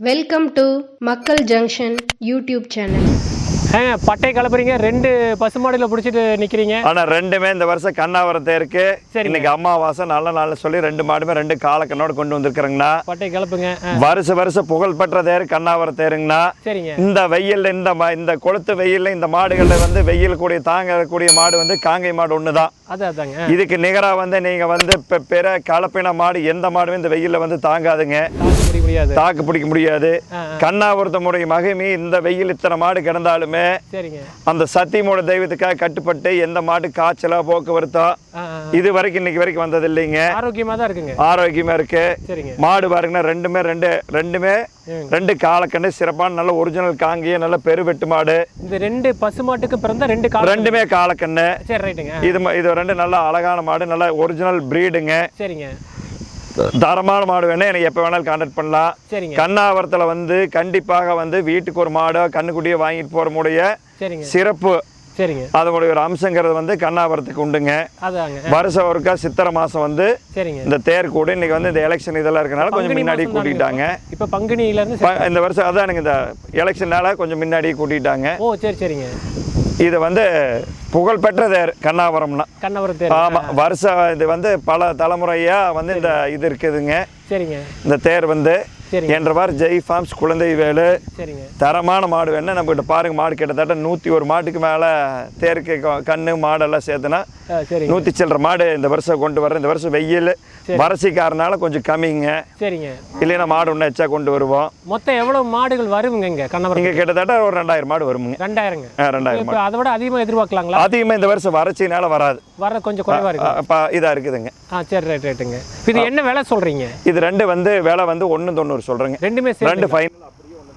Welcome to Makkal junction YouTube channel ஏங்க பட்டை கலப்புறீங்க ரெண்டு பசுமாடுல பிடிச்சிட்டு நிக்கிறீங்க. ஆனா ரெண்டுமே இந்த வருஷம் கண்ணாவரம் தேருக்கு சரிங்க. இன்னைக்கு அமாவாசை நல்ல நாள் சொல்லி ரெண்டு மாடுமே ரெண்டு காலக்கண்ணோட கொண்டு வந்திருக்கிறேங்கண்ணா. பட்டை கலப்புங்க ஆ, வருஷ வருஷம் புகழ்பெற்ற தேர் கண்ணாவரம் தேருங்கண்ணா சரிங்க. இந்த வெயில்ல இந்த ம- இந்த கொளுத்து வெயில்ல இந்த மாடுகள்ல வந்து வெயில் கூடிய தாங்கக்கூடிய மாடு வந்து காங்கை மாடு ஒண்ணுதான். அது அதாங்க ஆ, இதுக்கு நிகரா வந்து நீங்க வந்து இப்ப பிற கலப்பின மாடு எந்த மாடுமே இந்த வெயில்ல வந்து தாங்காதுங்க. பிடிக்க முடியாது. தாக்கு பிடிக்க முடியாது. ஆ, கண்ணாவரத்தமுடைய மகிமை இந்த வெயில் இத்தனை மாடு கிடந்தாலுமே சரிங்க. அந்த சத்தியமோட தெய்வத்துக்காக கட்டுப்பட்டு எந்த மாடு காய்ச்சலா போக்குவரத்தோ இது வரைக்கும் இன்னைக்கு வரைக்கும் வந்தது இல்லைங்க. ஆரோக்கியமா தான் இருக்குங்க. ஆரோக்கியமா இருக்கு. மாடு பாருங்கன்னா ரெண்டுமே ரெண்டு ரெண்டுமே. ரெண்டு காலக்கண்டு சிறப்பான நல்ல ஒரிஜினல் காங்கிய நல்ல பெருவெட்டு மாடு. இந்த ரெண்டு பசுமாட்டுக்கு பிறந்த ரெண்டு ரெண்டுமே காலக்கண்ணு. இது இது ரெண்டு நல்ல அழகான மாடு நல்ல ஒரிஜினல் பிரீடுங்க சரிங்க. தரமான மாடு வேணா எனக்கு எப்போ வேணாலும் கான்டாக்ட் பண்ணலாம். சரிங்க. கண்ணாவரத்தில் வந்து கண்டிப்பாக வந்து வீட்டுக்கு ஒரு மாடோ கண்ணுக்குட்டியோ வாங்கிட்டு போகிறமுடைய சரிங்க. சிறப்பு. சரிங்க. அதனுடைய ஒரு அம்சங்கிறது வந்து கண்ணாவரத்துக்கு உண்டுங்க. வருஷம் ஒருக்கா சித்திரை மாதம் வந்து இந்த தேர் கூட இன்னைக்கு வந்து இந்த எலெக்ஷன் இதெல்லாம் இருக்கனால கொஞ்சம் முன்னாடி மாசம் கூட்டிட்டாங்க. இப்ப பங்குனியில இருந்து இந்த வருஷம் அதான் எனக்கு இந்த எலெக்ஷனால கொஞ்சம் முன்னாடி கூட்டிட்டாங்க. ஓ சரி சரிங்க. இது வந்து புகழ்பெற்ற தேர் கண்ணாவரம்னா கண்ணவரம் தேர். ஆமா வருஷம் இது வந்து பல தலைமுறையா வந்து இந்த இது இருக்குதுங்க. சரிங்க. இந்த தேர் வந்து என்றவாறு ஜெய் ஃபார்ம்ஸ் குழந்தை வேலு. சரிங்க. தரமான மாடு வேணா நம்மகிட்ட பாருங்க மாடு கிட்டத்தட்ட நூற்றி ஒரு மாட்டுக்கு மேலே தேருக்கு கண்ணு மாடெல்லாம் சேர்த்துனா நூற்றி சில்லற மாடு இந்த வருஷம் கொண்டு வர்றேன். இந்த வருஷம் வெயில். வறட்சிக்காரனால கொஞ்சம் கம்மிங்க. சரிங்க. இல்லைன்னா மாடு ஒன்று எச்சா கொண்டு வருவோம். மொத்தம் எவ்வளவு மாடுகள் வருங்க இங்க கண்ணவரம் இங்கே கிட்டத்தட்ட ஒரு ரெண்டாயிரம் மாடு ரெண்டாயிரங்க. ஆ, ரெண்டாயிரம் இப்ப அதை விட அதிகமா எதிர்பார்க்கலாங்களா? அதிகமாக இந்த வருஷம் வறட்சினால வராது. வர கொஞ்சம் குறைவா இருக்கு இதாக இருக்குதுங்க. ஆ சரி ரைட் ரைட்டுங்க இது என்ன விலை சொல்றீங்க? இது ரெண்டு வந்து விலை வந்து ஒன்று தொண்ணூறு சொல்கிறேங்க ரெண்டுமே ரெண்டு ஃபைனல்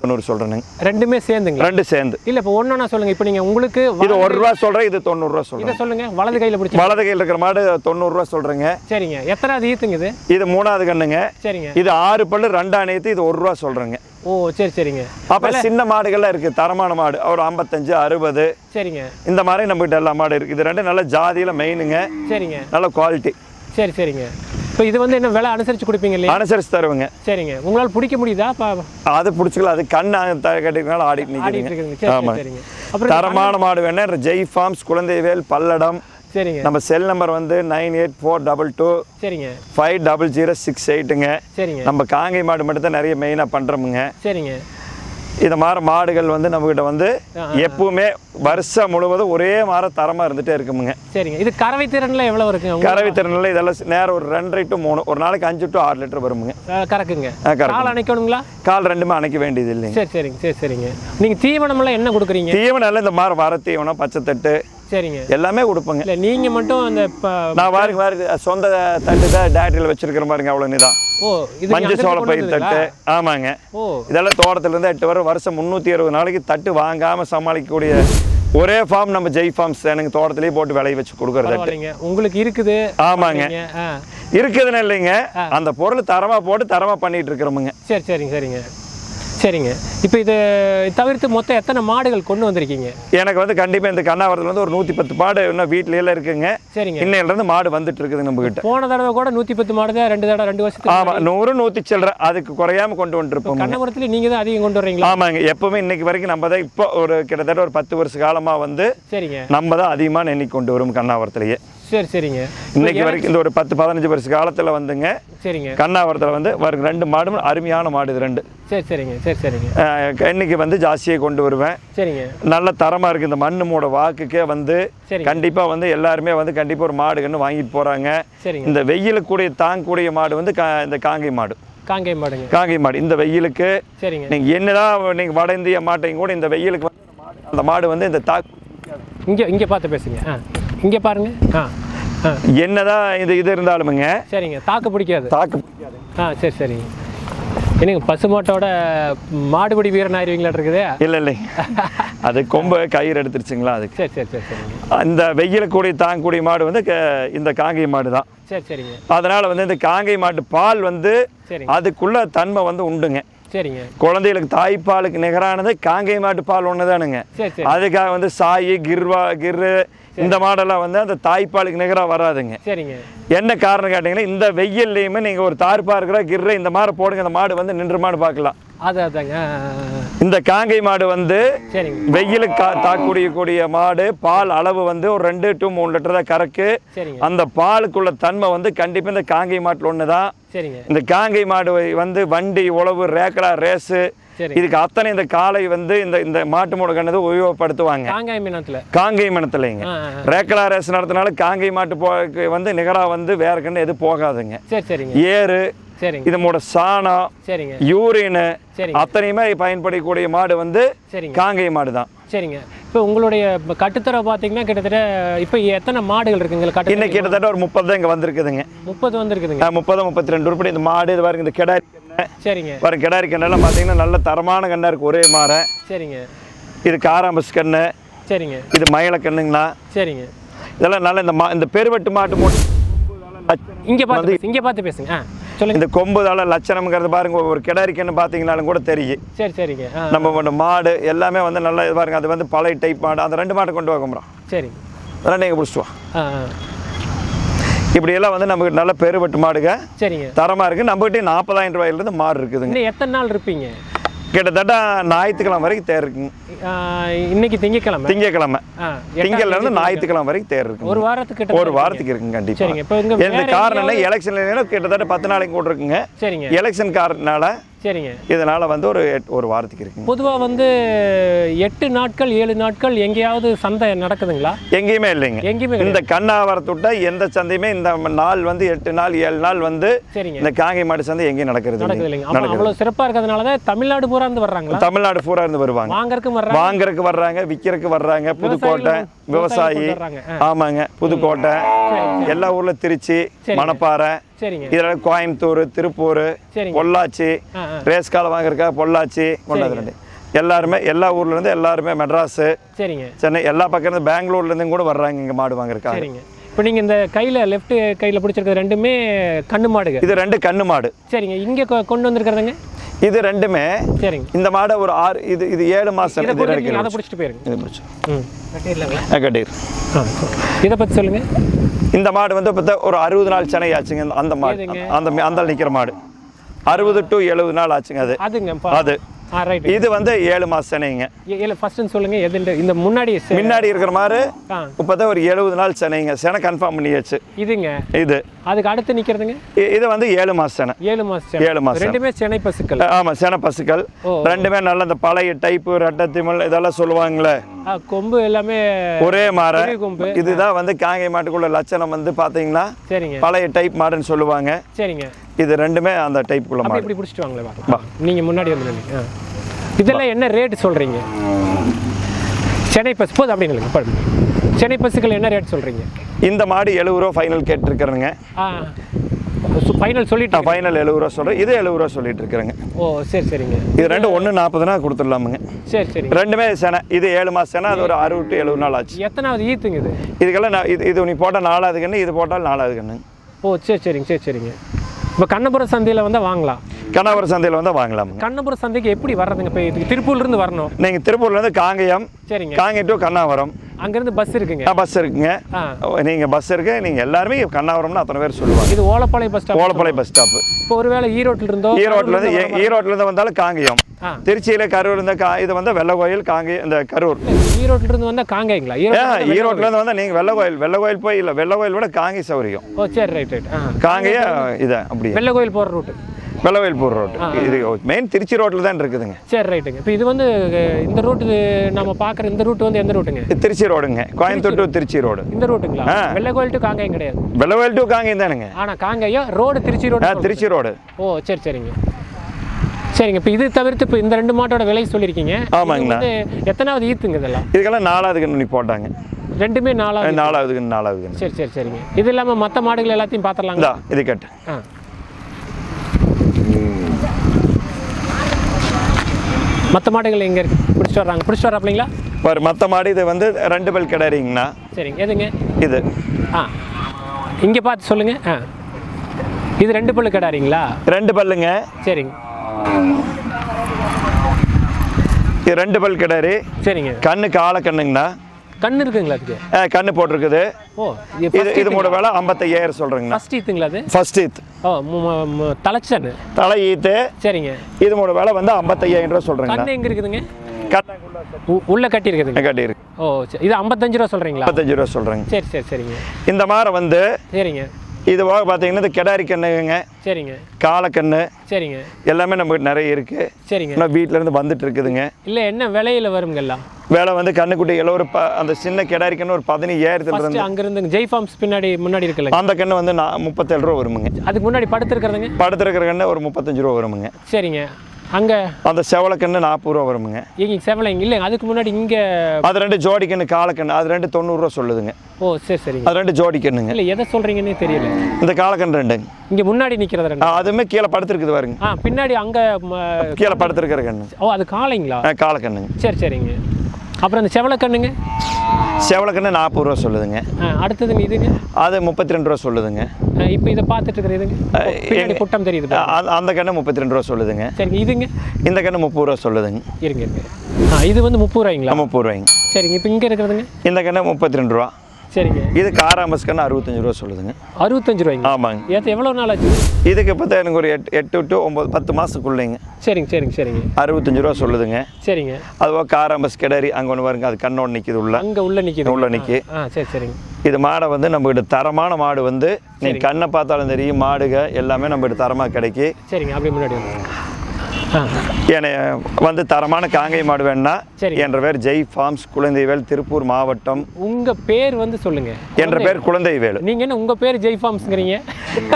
தொண்ணூறு சொல்கிறேனுங்க ரெண்டுமே சேர்ந்துங்க ரெண்டு சேர்ந்து. இல்ல இப்போ ஒண்ணா சொல்லுங்க. இப்போ நீங்க உங்களுக்கு இது ஒரு ரூபா சொல்கிறேன் இது தொண்ணூறுரூவா சொல்கிறேன் இதை சொல்லுங்க. வலது கையில பிடிச்சி வலது கையில் இருக்கிற மாடு தொண்ணூறுரூவா சொல்கிறேங்க சரிங்க. எத்தனாவது ஈத்துங்க இது? இது மூணாவது கண்ணுங்க. சரிங்க. இது ஆறு பல்லு ரெண்டாம் நேத்து இது ஒரு ரூபா சொல்கிறேங்க ஓ சரி சரிங்க. அப்புறம் சின்ன மாடுகள்லாம் இருக்குது தரமான மாடு. ஒரு ஐம்பத்தஞ்சு அறுபது. சரிங்க. இந்த மாதிரி நம்மகிட்ட எல்லா மாடு இருக்குது இது ரெண்டு நல்ல ஜாதியில் மெயினுங்க சரிங்க. நல்ல குவாலிட்டி சரி சரிங்க. இப்போ இது வந்து என்ன விலை அனுசரிச்சு கொடுப்பீங்க இல்லையா? அனுசரித்து தருவேங்க. சரிங்க. உங்களால் பிடிக்க முடியுதா? அது பிடிச்சிக்கலாம். அது கண் கட்டினால ஆடிட்டு நிற்கிறீங்க ஆமாம் அப்புறம் தரமான மாடு வேணா ஜெய் ஃபார்ம்ஸ் குழந்தைவேல் பல்லடம். சரிங்க. நம்ம செல் நம்பர் வந்து nine eight four double two சரிங்க. ஃபைவ் டபுள் ஜீரோ சிக்ஸ் எயிட்டுங்க சரிங்க. நம்ம காங்கை மாடு மட்டும் தான் நிறைய மெயினாக பண்ணுறோமுங்க சரிங்க. இது மாதிரி மாடுகள் வந்து நம்மக்கிட்ட வந்து எப்பவுமே வருஷம் முழுவதும் ஒரே மாதிரி தரமாக இருந்துகிட்டே இருக்குமுங்க. சரிங்க. இது கறவை திறன்ல எவ்வளவு இருக்குங்க கறவை திறனில் இதெல்லாம் நேரம் ஒரு ரெண்டரை டு மூணு ஒரு நாளைக்கு அஞ்சு டு ஆறு லிட்டர் வருமுங்க. கறக்குங்க. கால் அணைக்கணுங்களா? கால் ரெண்டுமே அணைக்க வேண்டியது இல்லைங்க. சரி சரிங்க சரி சரிங்க. நீங்க தீவனம் எல்லாம் என்ன கொடுக்குறீங்க? தீவனம் எல்லாம் இந்த மாதிரி வர தீவனம் பச்சைத்தட்டு சரிங்க. எல்லாமே கொடுப்போங்க. இல்ல நீங்க மட்டும் அந்த நான் பாருங்க பாருங்க சொந்த தட்டு தான் டேட்டரியில் வச்சிருக்கிற பாருங்க அவ்வளோ நீதான் அங்கிருந்து சோள பயிர் தட்டு? ஆமாங்க. இதெல்லாம் தோட்டத்துல இருந்து எட்டு வரும். வருஷம் முந்நூற்றி அறுபது நாளைக்கு தட்டு வாங்காம சமாளிக்கக்கூடிய ஒரே ஃபார்ம் நம்ம ஜெய் ஃபார்ம்ஸ் எனக்கு தோட்டத்திலேயே போட்டு விளைய வச்சு கொடுக்குற தட்டு. பரவாயில்லைங்க. உங்களுக்கு இருக்குது ஆமாங்க. இருக்குதுன்னு இல்லைங்க. அந்த பொருள் தரமா போட்டு தரமா பண்ணிட்டு இருக்கிறோமுங்க. சரி சரிங்க சரிங்க. சரிங்க. இப்போ இது தவிர்த்து மொத்தம் எத்தனை மாடுகள் கொண்டு வந்திருக்கீங்க? எனக்கு வந்து கண்டிப்பா இந்த கண்ணாவரத்துல வந்து ஒரு நூத்தி பத்து மாடு இன்னும் எல்லாம் இருக்குங்க. சரிங்க. இன்னையில இருந்து மாடு வந்துட்டு இருக்குது நம்ம கிட்ட போன தடவை கூட நூற்றி பத்து மாடு தான் ரெண்டு தடவை ரெண்டு வருஷத்துக்கு ஆமா நூறு நூத்தி சில்லற அதுக்கு குறையாம கொண்டு வந்துருப்போம் கண்ணபுரத்துல நீங்க தான் அதிகம் கொண்டு வர்றீங்களா? ஆமாங்க எப்பவுமே இன்னைக்கு வரைக்கும் நம்ம தான் இப்போ ஒரு கிட்டத்தட்ட ஒரு பத்து வருஷ காலமா வந்து சரிங்க. நம்ம தான் அதிகமான எண்ணிக்கை கொண்டு வரும் கண்ணாவரத்துலயே. சரி சரிங்க. இன்னைக்கு வரைக்கும் இந்த ஒரு பத்து பதினஞ்சு வருஷ காலத்துல வந்துங்க. சரிங்க. கண்ணாவரத்துல வந்து வரும் ரெண்டு மாடும் அருமையான மாடு இது ரெண்டு. சரி சரிங்க சரி சரிங்க. இன்னைக்கு வந்து ஜாஸ்தியை கொண்டு வருவேன். சரிங்க. நல்ல தரமா இருக்கு இந்த மண்ணு மூட வாக்குக்கே வந்து சரிங்க. கண்டிப்பா வந்து எல்லாருமே வந்து கண்டிப்பா ஒரு மாடு கன்று வாங்கிட்டு போறாங்க. சரிங்க. இந்த வெயிலுக்கு கூடிய தாங்கக்கூடிய மாடு வந்து கா- இந்த காங்கை மாடு. காங்கேயம் மாடுங்க. காங்கை மாடு இந்த வெயிலுக்கு சரிங்க. நீங்க என்னதான் நீங்க வட இந்திய மாட்டையும் கூட இந்த வெயிலுக்கு வந்து அந்த மாடு வந்து இந்த தாக்கு இங்கே இங்கே பார்த்து பேசுங்க. ஆ. இங்கே பாருங்க. ஆ என்னதான் இது இது இருந்தாலுமுங்க சரிங்க தாக்கு பிடிக்காது. தாக்கு ஆ சரி சரிங்க. என்னங்க பசுமாட்டோட மாடுபிடி வீரன் ஆயிருவீங்களா இருக்குது? இல்லை இல்லைங்க அது கொம்பு கயிறு எடுத்துருச்சுங்களா அதுக்கு. சரி சரி சரி சரிங்க. இந்த வெயிலுக்கு கூடிய தாங்கக்கூடிய மாடு வந்து இந்த காங்கை மாடு தான் சரி சரிங்க. அதனால வந்து இந்த காங்கை மாட்டு பால் வந்து அதுக்குள்ள தன்மை வந்து உண்டுங்க. சரிங்க. குழந்தைகளுக்கு தாய்ப்பாலுக்கு நிகரானது காங்கை மாட்டு பால் ஒன்று தானுங்க அதுக்காக வந்து சாயி கிர்வா கிர்ரு இந்த மாடெல்லாம் வந்து அந்த தாய்ப்பாலுக்கு நிகராக வராதுங்க. சரிங்க. என்ன காரணம் கேட்டிங்கன்னா இந்த வெயில்லையுமே நீங்கள் ஒரு தார்ப்பா இருக்கிற கிர்ரை இந்த மாதிரி போடுங்க அந்த மாடு வந்து நின்று மாடு பார்க்கலாம். அது அதாங்க. இந்த காங்கை மாடு வந்து வெயிலுக்கு தாக்கக்கூடிய கூடிய மாடு. பால் அளவு வந்து ஒரு ரெண்டு டு மூணு லிட்டர் தான் கறக்கு. அந்த பாலுக்குள்ள தன்மை வந்து கண்டிப்பாக இந்த காங்கை மாட்டில் ஒன்று தான் இந்த காங்கை மாடு வந்து வண்டி உழவு ரேக்கலா ரேஸு இதுக்கு அத்தனை இந்த காளை வந்து இந்த இந்த மாட்டு மூட கண்ணது உபயோகப்படுத்துவாங்க. காங்காய் மீனத்தில் காங்கை மனத்துலைங்க. ரேக்கலா ரேஸ் நடத்தினால காங்கை மாட்டு போ வந்து நிகராக வந்து வேற கண்ணு எதுவும் போகாதுங்க. சரி சரிங்க. ஏறு சரிங்க. இதனோட சாணம் சரிங்க. யூரின் அத்தனையுமே பயன்படக்கூடிய மாடு வந்து காங்கை மாடு தான் சரிங்க. இப்போ உங்களுடைய கட்டுத்தர பார்த்தீங்கன்னா கிட்டத்தட்ட இப்போ எத்தனை மாடுகள் இருக்குங்க கட்டு இன்னைக்கு கிட்டத்தட்ட ஒரு முப்பது தான் இங்கே வந்திருக்குதுங்க. முப்பது வந்திருக்குதுங்க. முப்பது முப்பத்தி ரெண்டு உருப்படி இந்த மாடு இது பாருங்க இந்த கிடாரி கண்ணு சரிங்க. பாருங்க கிடாரி கண்ணெல்லாம் பார்த்தீங்கன்னா நல்ல தரமான கண்ணா இருக்கு ஒரே மாறை. சரிங்க. இது காராம்பஸ் கண்ணு. சரிங்க. இது மயில கண்ணுங்கண்ணா. சரிங்க. இதெல்லாம் நல்ல இந்த மா இந்த பெருவெட்டு மாட்டு மூட்டை இங்கே பார்த்து இங்கே பார்த்து பேசுங்க. சொல்லுங்க. இந்த கொம்புதால லட்சணம்ங்கிறது பாருங்க ஒரு கிடாரி கண்ணு பார்த்தீங்கன்னாலும் கூட தெரியும். சரி சரிங்க. நம்ம மாடு எல்லாமே வந்து நல்ல இது பாருங்க அது வந்து பழைய டைப் மாடு அந்த ரெண்டு மாட்டை கொண்டு வாங்க சரிங்க அதெல்லாம் நீங்கள் பிடிச்சிட்டு வா ஆ ஆ இப்படி எல்லாம் வந்து நமக்கு நல்ல பெருவெட்டு மாடுங்க. சரிங்க. தரமாக இருக்குது நம்மகிட்ட நாற்பதாயிரம் ரூபாயிலிருந்து மாடு இருக்குதுங்க. எத்தனை நாள் இருப்பீங்க? கிட்டத்தட்ட ஞாயிற்றுக்கிழமை வரைக்கும் தேர் இருக்குங்க. இன்னைக்கு திங்கக்கிழமை? திங்கக்கிழமை. திங்கள்ல இருந்து ஞாயிற்றுக்கிழமை வரைக்கும் தேர் இருக்குங்க. ஒரு வாரத்துக்கு ஒரு வாரத்துக்கு இருக்குங்க கண்டிப்பா. இந்த வேற காரணம் என்ன எலெக்ஷன் கிட்டத்தட்ட பத்து நாளைக்கு கூட இருக்குங்க சரிங்க. எலெக்ஷன் காரணனால சரிங்க. இதனால வந்து ஒரு ஒரு வாரத்துக்கு இருக்குங்க. பொதுவாக வந்து எட்டு நாட்கள் ஏழு நாட்கள் எங்கேயாவது சந்தை நடக்குதுங்களா? எங்கேயுமே இல்லைங்க. எங்கேயுமே இந்த கண்ணாவரத்துட்ட எந்த சந்தையுமே இந்த நாள் வந்து எட்டு நாள் ஏழு நாள் வந்து சரிங்க. இந்த காங்கை மாடு சந்தை எங்கேயும் நடக்கிறது நடக்குது. இல்லைங்க அவ்வளோ சிறப்பாக இருக்கிறதுனால தான் தமிழ்நாடு பூரா இருந்து வர்றாங்களா? தமிழ்நாடு பூரா இருந்து வருவாங்க. வாங்கறதுக்கும் வர்றாங்க. வாங்குறதுக்கு வர்றாங்க விற்கிறதுக்கு வர்றாங்க புதுக்கோட்டை. விவசாயி. ஆமாங்க. புதுக்கோட்டை எல்லா ஊர்ல திருச்சி. மணப்பாறை இதெல்லாம் கோயம்புத்தூர் திருப்பூர் பொள்ளாச்சி. ரேஸ் காலை வாங்குறக்கா பொள்ளாச்சி கொண்டாந்து ரெண்டு எல்லாருமே எல்லா ஊர்ல இருந்து எல்லாருமே மெட்ராஸு சரிங்க. சென்னை எல்லா பக்கம் இருந்து பெங்களூர்ல இருந்தும் கூட வர்றாங்க இங்க மாடு வாங்குறதுக்காக. இப்போ நீங்கள் இந்த கையில் லெஃப்ட் கையில் பிடிச்சிருக்கிறது ரெண்டுமே கண்ணு மாடுங்க இது ரெண்டு கண்ணு மாடு. சரிங்க. இங்கே கொண்டு வந்திருக்கிறதுங்க? இது ரெண்டுமே சரிங்க. இந்த மாடை ஒரு ஆறு இது இது ஏழு மாசம் இதை பிடிச்சிட்டு போயிருங்க. இது கட்டிரு ஆ இதை பற்றி சொல்லுங்கள் இந்த மாடு வந்து இப்போ ஒரு அறுபது நாள் சென்னை ஆச்சுங்க அந்த மாடு? அந்த அந்த நிற்கிற மாடு. அறுபது டு எழுபது நாள் ஆச்சுங்க அது. அதுங்க அது. இது வந்து ஏழு மாசம் சென்னைங்க. சொல்லுங்கள் எதுண்டு? இந்த முன்னாடி முன்னாடி இருக்கிற மாதிரி ஆ. இப்போ தான் ஒரு எழுபது நாள் சென்னைங்க. செனை கன்ஃபார்ம் பண்ணியாச்சு. இதுங்க. இது. அதுக்கு அடுத்து நிற்கிறதுங்க இ- இது வந்து ஏழு மாசம் செனை. ஏழு மாதம் ஏழு மாசம். ரெண்டுமே சென்னை பசுக்கள். ஆமாம் செனை பசுக்கள். ரெண்டுமே நல்ல இந்த பழைய டைப்பு ரெட்டத்திமல் இதெல்லாம் சொல்லுவாங்களே. கொம்பு எல்லாமே ஒரே மாற கொம்பு. இதுதான் வந்து காங்கை மாட்டுக்குள்ள லட்சணம் வந்து பார்த்தீங்கன்னா சரிங்க. பழைய டைப் மாடுன்னு சொல்லுவாங்க. சரிங்க. இது ரெண்டுமே அந்த டைப்புக்குள்ள மாடு. இப்படி பிடிச்சிட்டு வாங்களே நீங்கள் முன்னாடி வந்து இதெல்லாம் என்ன ரேட் சொல்கிறீங்க சென்னை பஸ் போதும் அப்படி இல்லைங்க பாருங்க சென்னை பஸ்ஸுகள் என்ன ரேட் சொல்கிறீங்க இந்த மாடு எழுபது ரூபா ஃபைனல் கேட்டிருக்கிறேங்க ஃபைனல் சொல்லிட்டேன் நான் ஃபைனல் எழுபது ரூபா சொல்கிறேன் இது எழுபது ரூபா சொல்லிட்டு இருக்கிறேங்க. ஓ சரி சரிங்க. இது ரெண்டு ஒன்று நாற்பதுனா கொடுத்துடலாமுங்க. சரி சரிங்க. ரெண்டுமே செனை. இது ஏழு மாதம் செனை அது ஒரு அறுபது டு எழுபது நாள் ஆச்சு. எத்தனாவது ஈத்துங்க இது? இதுக்கெல்லாம் நான் இது இது நீ போட்டால் நாலாவது கண்ணு இது போட்டால் நாலாவது கண்ணு ஓ சரி சரிங்க சரி சரிங்க. இப்போ கண்ணபுரம் சந்தையில் வந்தால் வாங்கலாம். கணவர் சந்தையில் வந்து வாங்கலாமுங்க. கண்ணபுரம் சந்தைக்கு எப்படி வர்றதுங்க? இப்போ இதுக்கு திருப்பூர்லேருந்து வரணும். நீங்கள் திருப்பூர்லேருந்து காங்கயம் சரிங்க. காங்கயம் டு கண்ணாவரம் அங்கேருந்து பஸ் இருக்குங்க. பஸ் இருக்குங்க. ஆ. நீங்கள் பஸ் இருக்கு நீங்கள் எல்லாருமே கண்ணாவரம்னு அத்தனை பேர் சொல்லுவாங்க. இது Olappalayam bus stop Olappalayam bus stop இப்போ ஒருவேளை ஈரோட்டில் இருந்தோ ஈரோட்டிலேருந்து ஈரோட்டிலேருந்து வந்தாலும் காங்கயம். திருச்சியில் கரூர் இருந்த கா இது வந்து வெள்ளை கோயில் காங்கயம் இந்த கரூர். ஈரோட்டில் இருந்து வந்தால் காங்காய்ங்களா? ஏன் ஈரோட்டில் ஈரோட்டிலேருந்து வந்தால் நீங்கள் வெள்ளை கோயில் வெள்ளை கோயில் போய் இல்லை வெள்ளை கோயில் விட காங்கி சௌரியம் ஓ சரி ரைட் ரைட் காங்கேய இதை அப்படியே. வெள்ளை கோயில் போகிற ரூட்டு வெள்ளவேல்பூர் ரோடு இது மெயின் திருச்சி ரோட்டில் தான் இருக்குதுங்க. சரி ரைட்டுங்க இப்போ இது வந்து இந்த ரூட்டு நம்ம பார்க்குற இந்த ரூட் வந்து எந்த ரூட்டுங்க திருச்சி ரோடுங்க கோயம்புத்தூர் டு திருச்சி ரோடு இந்த ரூட்டுங்களா ஆ. வெள்ளை கோயில் டு காங்காயம் கிடையாது. வெள்ளவேல் டு காங்கேயம் தானுங்க. ஆனால் Kangayam road Trichy road Trichy road ஓ சரி சரிங்க. சரிங்க இப்போ இது தவிர்த்து இப்போ இந்த ரெண்டு மாட்டோட விலை சொல்லியிருக்கீங்க. ஆமாங்கண்ணா. எத்தனாவது ஈத்துங்க இதெல்லாம்? இதுக்கெல்லாம் நாலாவது கண்ணு போட்டாங்க. ரெண்டுமே நாலாவது. நாலாவது நாலாவது சரி சரி சரிங்க. இது இல்லாமல் மற்ற மாடுகள் எல்லாத்தையும் பார்த்துடலாங்களா இது கட்டு. ஆ. மற்ற மாடுகள் எங்கே இருக்கு? பிடிச்சிட்டு வர்றாங்க. பிடிச்சிட்டு வர்றாப்லைங்களா பாரு மற்ற மாடு இது வந்து ரெண்டு பல் கிடாரிங்கண்ணா சரிங்க. எதுங்க? இது. ஆ. இங்கே பார்த்து சொல்லுங்கள் ஆ. இது ரெண்டு பல்லு கடாரிங்களா ரெண்டு பல்லுங்க சரிங்க. இது ரெண்டு பல் கிடாரி சரிங்க. கண்ணு கால கண்ணுங்கண்ணா. கண்ணு இருக்குங்களா அதுக்கு? கண்ணு போட்டிருக்குது. ஓ இது இது மூட வேலை ஐம்பத்தையாயிரம் சொல்கிறேங்கண்ணா ஃபர்ஸ்ட் ஈத்துங்களா அது? ஃபர்ஸ்ட் ஈத். ஓ தலைச்சன் தலை ஈத்து. சரிங்க. இது மூட வேலை வந்து ஐம்பத்தையாயிரம் ரூபா சொல்கிறேங்கண்ணா கண்ணு எங்க இருக்குதுங்க? உள்ள கட்டி இருக்குதுங்க? கட்டியிருக்கு ஓ சரி. இது ஐம்பத்தஞ்சு ரூபா சொல்றீங்களா? ஐம்பத்தஞ்சு ரூபா சொல்கிறேங்க சரி சரி சரிங்க. இந்த மாதிரி வந்து சரிங்க. இது போக பார்த்தீங்கன்னா இந்த கிடாரி கண்ணுங்க. சரிங்க. காலக்கண்ணு சரிங்க. எல்லாமே நம்மகிட்ட நிறைய இருக்குது சரிங்க. இன்னும் வீட்ல இருந்து வந்துட்டு இருக்குதுங்க. இல்லை என்ன விலையில வருங்க எல்லாம் வேலை வந்து கண்ணுக்குட்டிகள் ஒரு ப அந்த சின்ன கிடாரி கண்ணு ஒரு பதினையாயிரத்துல ஃபர்ஸ்ட் இருந்து அங்க இருந்து ஜெய் ஃபார்ம்ஸ் பின்னாடி முன்னாடி இருக்குல்ல அந்த கண்ணு வந்து நான் முப்பத்தேழு ரூபா வருமுங்க. அதுக்கு முன்னாடி படுத்துருக்கிறதுங்க? படுத்துருக்கிற கண்ணு ஒரு முப்பத்தஞ்சு ரூபா வருமுங்க. சரிங்க. அங்க? அந்த செவலை கண்ணு நாற்பது ரூபா வருமுங்க. இங்க செவலைங்க இல்லைங்க அதுக்கு முன்னாடி இங்க அது ரெண்டு ஜோடி கண்ணு காலக்கண்ணு அது ரெண்டு தொண்ணூறுரூவா சொல்லுதுங்க. ஓ சரி சரிங்க. அது ரெண்டு ஜோடி கண்ணுங்க இல்லை எதை சொல்றீங்கன்னே தெரியல. இந்த காலக்கண்ணு ரெண்டுங்க இங்க முன்னாடி நிக்கிறது ஆ, ரெண்டு அதுவுமே கீழே படுத்துருக்குது பாருங்க. ஆ பின்னாடி அங்க கீழே படுத்துருக்கிற கண்ணு. ஓ அது காளைங்களா ஆ, காலக்கண்ணுங்க. சரி சரிங்க. அப்புறம் அந்த செவலை கண்ணுங்க செவலை கண்ணு நாற்பது ரூபா சொல்லுதுங்க. ஆ, அடுத்ததுங்க இதுங்க? அது முப்பத்தி ரெண்டு ரூபா சொல்லுதுங்க. இப்போ இதை பார்த்துட்டு இருக்கிற இதுங்க? குட்டம் தெரியுது. அந்த- கண்ணு முப்பத்தி ரெண்டு ரூபா சொல்லுதுங்க. சரிங்க இதுங்க? இந்த கண்ணு முப்பது ரூபா சொல்லுதுங்க. இருங்க இருங்க. இது வந்து முப்பது ரூபாய்ங்களா? முப்பது ரூபாய்ங்க. சரிங்க இப்போ இங்கே இருக்கிறதுங்க? இந்த கண்ணு முப்பத்தி ரெண்டு ரூபா. சரிங்க. இது காராமஸ் கண்ணு அறுபத்தஞ்சு ரூபா சொல்லுதுங்க. அறுபத்தஞ்சு ரூபாய்ங்க? ஆமாங்க. ஏற்ற எவ்வளோ நாள் ஆச்சு? இதுக்கு இப்போ எனக்கு ஒரு எட்டு எட்டு டு ஒம்பது பத்து மாதத்துக்குள்ளேங்க சரிங்க சரிங்க சரிங்க. அறுபத்தஞ்சு ரூபா சொல்லுதுங்க. சரிங்க. அதுவாக காராமஸ் கிடாரி அங்கே ஒன்று பாருங்க அது கண்ணோட நிற்கிது உள்ள. அங்கே உள்ள நிற்கிது உள்ள நிக்கி. ஆ சரி சரிங்க. இது மாடை வந்து நம்மகிட்ட தரமான மாடு வந்து நீங்கள் கண்ணை பார்த்தாலும் தெரியும் மாடுக எல்லாமே நம்மகிட்ட தரமாக கிடைக்கி. சரிங்க அப்படியே முன்னாடி என்னை வந்து தரமான காங்கை மாடு வேணும்னா. என்ற பேர் ஜெய் ஃபார்ம்ஸ் குழந்தைவேல் திருப்பூர் மாவட்டம். உங்கள் பேர் வந்து சொல்லுங்க. என்ற பேர் குழந்தைவேலு. நீங்கள் என்ன உங்கள் பேர் ஜெய் ஃபார்ம்ஸ்ங்கிறீங்க?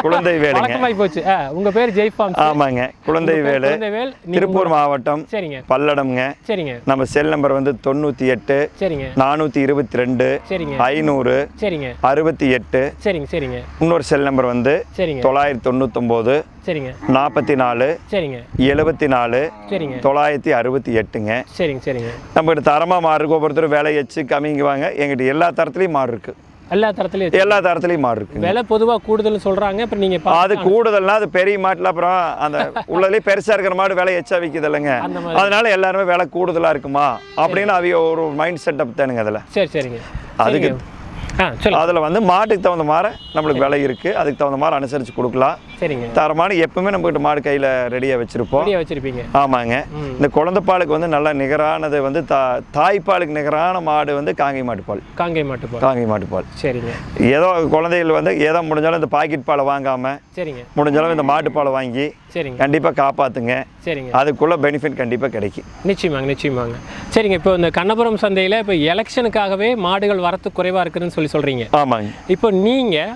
குழந்தைவேலுங்க. வழக்கமாகி போச்சு. ஆ உங்கள் பேர் ஜெய் ஃபார்ம்ஸ். ஆமாங்க. குழந்தைவேல். நீங்க திருப்பூர் மாவட்டம். சரிங்க. பல்லடம்ங்க. சரிங்க. நம்ம செல் நம்பர் வந்து தொண்ணூற்றி எட்டு சரிங்க. நானூற்றி இருபத்தி ரெண்டு சரிங்க. ஐநூறு சரிங்க. அறுபத்தி எட்டு. சரிங்க சரிங்க. இன்னொரு செல் நம்பர் வந்து சரிங்க. தொள்ளாயிரத்தி தொண்ணூத்தொம்போது சரிங்க. நாற்பத்தி நாலு சரிங்க. எழுபத்தி நாலு சரிங்க. தொள்ளாயிரத்தி அறுபத்தி எட்டுங்க. சரிங்க சரிங்க. நம்மகிட்ட தரமாக மாடு இருக்கு ஒவ்வொருத்தர் விலை எச்சு கம்மிங்குவாங்க எங்கிட்ட எல்லா தரத்துலையும் மாடு இருக்கு. எல்லா தரத்துலையும் எல்லா தரத்துலையும் மாடு இருக்குங்க. விலை பொதுவாக கூடுதல்னு சொல்கிறாங்க இப்போ நீங்கள் அது கூடுதல்னா அது பெரிய மாட்டில் அப்புறம் அந்த உள்ளதுலேயே பெருசாக இருக்கிற மாடு விலை எச்சா விற்கிது இல்லைங்க. அதனால எல்லாருமே விலை கூடுதலாக இருக்குமா? அப்படின்னு அவிய ஒரு மைண்ட் செட்டப் தானுங்க அதில். சரி சரிங்க. அதுக்கு- அதில் வந்து மாட்டுக்கு தகுந்த மாதிரி நம்மளுக்கு விலை இருக்குது அதுக்கு தகுந்த மாதிரி அனுசரித்து கொடுக்கலாம். சரிங்க. தரமான எப்பவுமே நம்மகிட்ட மாடு கையில் ரெடியாக வச்சுருப்போம். வச்சுருப்பீங்க. ஆமாங்க. இந்த குழந்தை பாலுக்கு வந்து நல்ல நிகரானது வந்து தா தாய்ப்பாலுக்கு நிகரான மாடு வந்து காங்கை மாட்டு பால். காங்கை மாட்டு பால். காங்கை மாட்டு பால். சரிங்க. ஏதோ குழந்தைகள் வந்து ஏதோ முடிஞ்சாலும் இந்த பாக்கெட் பாலை வாங்காமல் சரிங்க. முடிஞ்சாலும் இந்த மாட்டு பாலை வாங்கி சரிங்க. கண்டிப்பாக காப்பாற்றுங்க சரிங்க. அதுக்குள்ள பெனிஃபிட் கண்டிப்பாக கிடைக்கும். நிச்சயமாங்க நிச்சயமாங்க. சரிங்க இப்போ இந்த கண்ணபுரம் சந்தையில் இப்போ எலெக்ஷனுக்காகவே மாடுகள் வரத்து குறைவாக இருக்குதுன்னு சொல்லி சொல்கிறீங்க ஆமாங்க. இப்போ நீங்கள்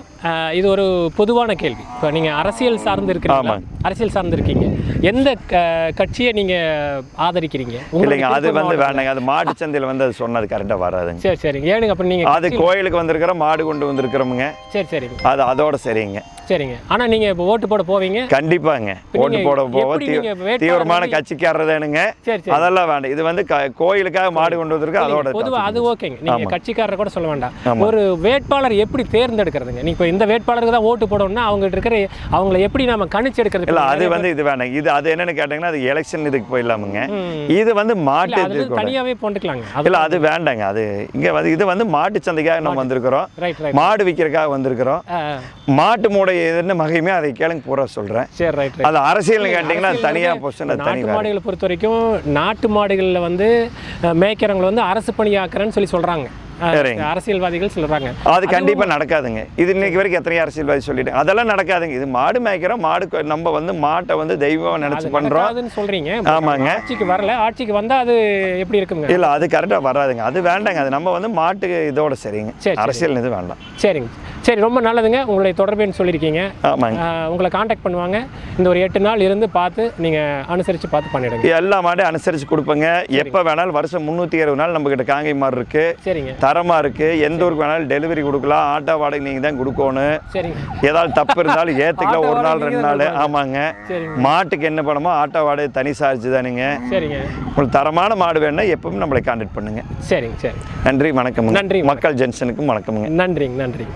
இது ஒரு பொதுவான கேள்வி. இப்போ நீங்கள் அரசியல் சார்ந்து ஆமாங்க. அரசியல் சார்ந்து இருக்கீங்க எந்த கட்சியை நீங்கள் ஆதரிக்கிறீங்க? இல்லைங்க அது வந்து? வேண்டாங்க அது மாட்டு சந்தையில் வந்து அது சொன்னது கரெக்டாக வராதுங்க. சரி சரிங்க. ஏனுங்க அப்போ நீங்கள் அது கோயிலுக்கு வந்திருக்கிற மாடு கொண்டு வந்திருக்கிறோமுங்க. சரி சரிங்க. அது அதோட சரிங்க. சரிங்க. ஆனால் நீங்கள் இப்போ ஓட்டு போட போவீங்க? கண்டிப்பாங்க. ஓட்டு போட போக தீவிரமான கட்சிக்காரதானுங்க அதெல்லாம் வேண்டாம். இது வந்து கோயிலுக்காக மாடு கொண்டு வந்திருக்கு அதோட பொதுவாக அது ஓகேங்க. நீங்கள். கட்சிக்காரரை கூட சொல்ல வேண்டாம். ஒரு வேட்பாளர் எப்படி தேர்ந்தெடுக்கிறதுங்க? நீ இப்போ இந்த வேட்பாளருக்கு தான் ஓட்டு போடணும்னா அவங்ககிட்ட இருக்கிற அவங்கள எப்படி நாம கணிச்சு எடுக்கிறது இல்ல அது வந்து இது வேண்டாம் இது அது என்னன்னு கேட்டீங்கன்னா அது எலெக்ஷன் இதுக்கு போயிடலாமுங்க. இது வந்து மாட்டு. தனியாவே போட்டுக்கலாங்க. இல்ல அது வேண்டாங்க. அது இங்க வந்து இது வந்து மாட்டு சந்தைக்காக நம்ம வந்திருக்கிறோம். மாடு விற்கிறதுக்காக வந்திருக்கிறோம். மாட்டு மூடை எதுன்னு மகிமே அதை கேளுங்க பூரா சொல்றேன். சரி ரைட் அது அரசியல் கேட்டிங்கன்னா தனியா பொசிஷன் தனி. மாடுகளை பொறுத்த வரைக்கும் நாட்டு மாடுகளில் வந்து மேய்க்கிறவங்களை வந்து அரசு பணியாக்குறேன்னு சொல்லி சொல்றாங்க. அரசியல்வாதிகள் சொல்றாங்க. அது கண்டிப்பா நடக்காதுங்க. இது இன்னைக்கு வரைக்கும் எத்தனை அரசியல்வாதி சொல்லிட்டு அதெல்லாம் நடக்காதுங்க. இது மாடு மேய்க்கிறோம் மாடு நம்ம வந்து மாட்டை வந்து தெய்வம் நினைச்சு பண்றோம். சொல்றீங்க. ஆமாங்க. ஆட்சிக்கு வரல. ஆட்சிக்கு வந்தா அது எப்படி இருக்குங்க? இல்ல அது கரெக்டா வராதுங்க. அது வேண்டாங்க. அது நம்ம வந்து மாட்டுக்கு இதோட சரிங்க. சரி, சரி. அரசியல் இது வேண்டாம். சரிங்க. சரி ரொம்ப நல்லதுங்க. உங்களுடைய தொடர்புன்னு சொல்லியிருக்கீங்க. உங்களை காண்டாக்ட் பண்ணுவாங்க. இந்த ஒரு எட்டு நாள் இருந்து பார்த்து நீங்கள் அனுசரித்து பார்த்து பண்ணிடுங்க. எல்லா மாடையும் அனுசரிச்சு கொடுப்பேங்க. எப்போ வேணாலும் வருஷம் முந்நூற்றி அறுபது நாள் நம்ம கிட்ட காங்கை மாடு இருக்கு. சரிங்க. தரமா இருக்கு. எந்த ஊருக்கு வேணாலும் டெலிவரி கொடுக்கலாம். ஆட்டோ வாடகை நீங்க தான் கொடுக்கணும். சரிங்க. ஏதாவது தப்பு இருந்தாலும் ஏற்றுக்கலாம் ஒரு நாள் ரெண்டு நாள். ஆமாங்க. மாட்டுக்கு என்ன பண்ணுமோ ஆட்டோ வாடகை தனி சார்ஜ் தானுங்க. சரிங்க. உங்களுக்கு தரமான மாடு வேணும்னா எப்பவும் நம்மளை கான்டாக்ட் பண்ணுங்க. சரிங்க சரி நன்றி வணக்கமுங்க. நன்றி, மக்கள் ஜென்ஷனுக்கும் வணக்கமுங்க. நன்றிங்க நன்றிங்க.